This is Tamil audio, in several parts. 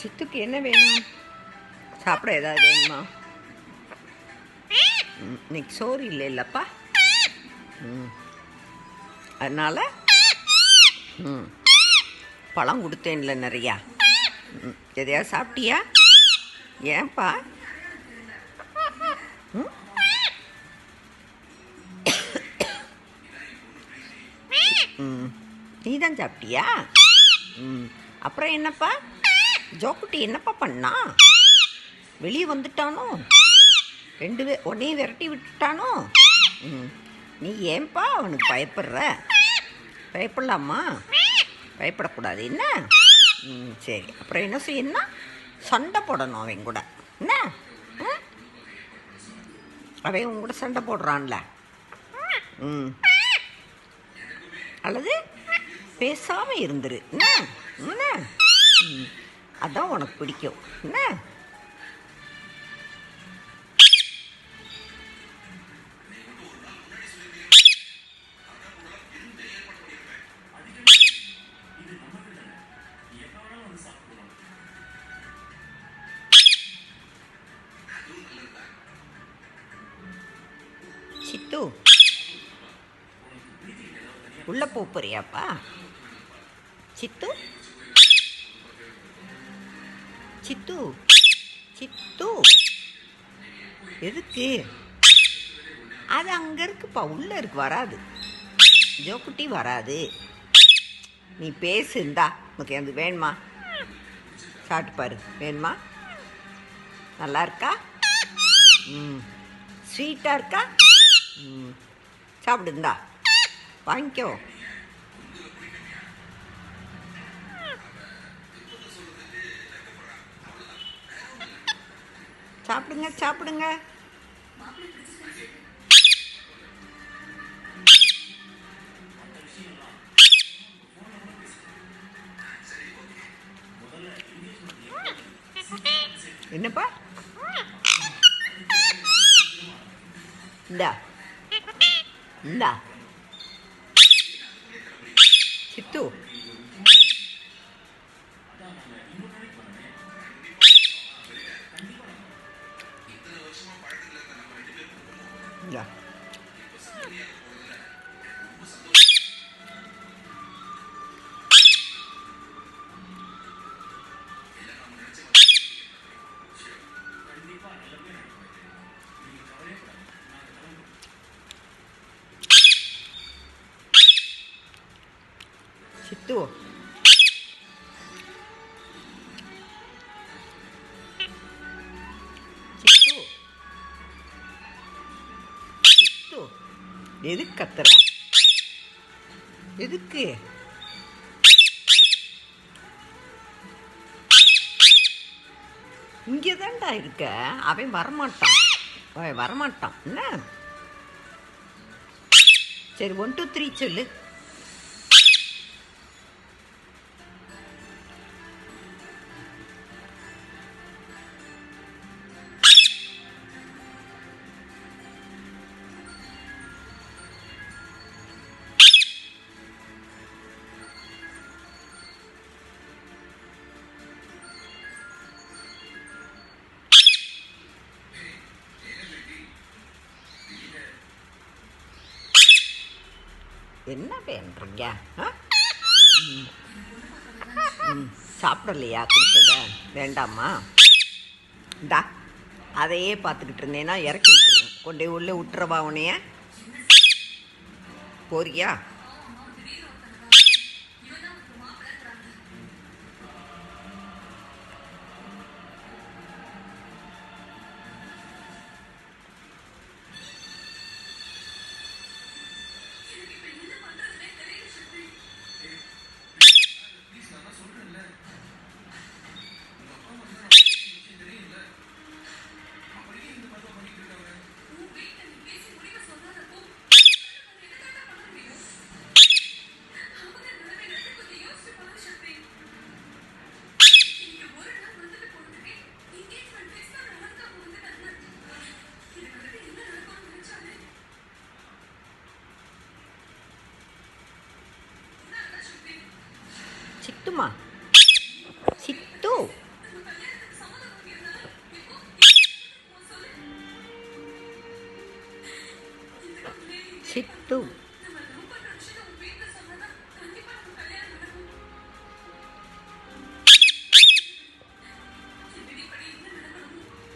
சித்துக்கு என்ன வேணும்? சாப்பிட ஏதாவது வேணுமா? ம், இன்னைக்கு சோறு இல்லை இல்லைப்பா ம். அதனால் ம். பழம் கொடுத்தேன்ல நிறையா. ம் எதையாவது சாப்பிட்டியா? ஏன்பா? ம்? ம். நீ தான் சாப்பிட்டியா? ம். அப்புறம் என்னப்பா? ஜோக்குட்டி என்னப்பா பண்ணா? வெளியே வந்துட்டானோ? ரெண்டு பேர் உன்னையும் விரட்டி விட்டுட்டானோ? ம் நீ ஏன்பா அவனுக்கு பயப்படுற? பயப்படலாமா? பயப்படக்கூடாது. என்ன? ம் சரி. அப்புறம் என்ன செய்யணும்னா சண்டை போடணும் அவன் கூட. என்ன? அவன் உன் கூட சண்டை போடுறான்ல. ம். அல்லது பேசாமல் இருந்துரு. என்ன? என்ன? ம். அதான் உனக்கு பிடிக்கும். என்ன? சித்து உள்ள போறியாப்பா? சித்து? சித்து சித்து. எதுக்கு? அது அங்கே இருக்குப்பா உள்ளே இருக்கு வராது. ஜோக்குட்டி வராது. நீ பேசு இந்தா. உனக்கு அது வேணுமா? சாப்பிட்டு பாரு. வேணுமா? நல்லா இருக்கா? ம். ஸ்வீட்டாக இருக்கா? ம். சாப்பிடுந்தா வாங்கிக்கோ. சாப்பிடுங்க சாப்பிடுங்க. என்னப்பா? இந்தா. இந்தா. சித்து. சித்து சித்து சித்து எதுக்கு கத்துற எதுக்கு இங்கே தான்டா இருக்க. அவன் வரமாட்டான். அவன் வரமாட்டான். என்ன? சரி ஒன் டூ த்ரீ சொல்லு. என்ன பண்ணுறீங்க ஆ? ம். ம் சாப்பிடலையா கொடுத்தத வேண்டாமா? இந்தா அதையே பார்த்துக்கிட்டு இருந்தேன்னா இறக்கி விட்டுருவேன் கொண்டே உள்ளே விட்டுறவா உனைய போறியா? சிட்டுமா? சிட்டு. சிட்டு.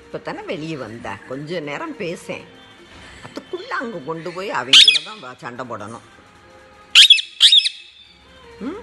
இப்போ வெளியே வந்தேன் கொஞ்ச நேரம் பேசேன். அதுக்குள்ளே அங்கே கொண்டு போய் அவங்க கூட தான் சண்டை போடணும். ம்?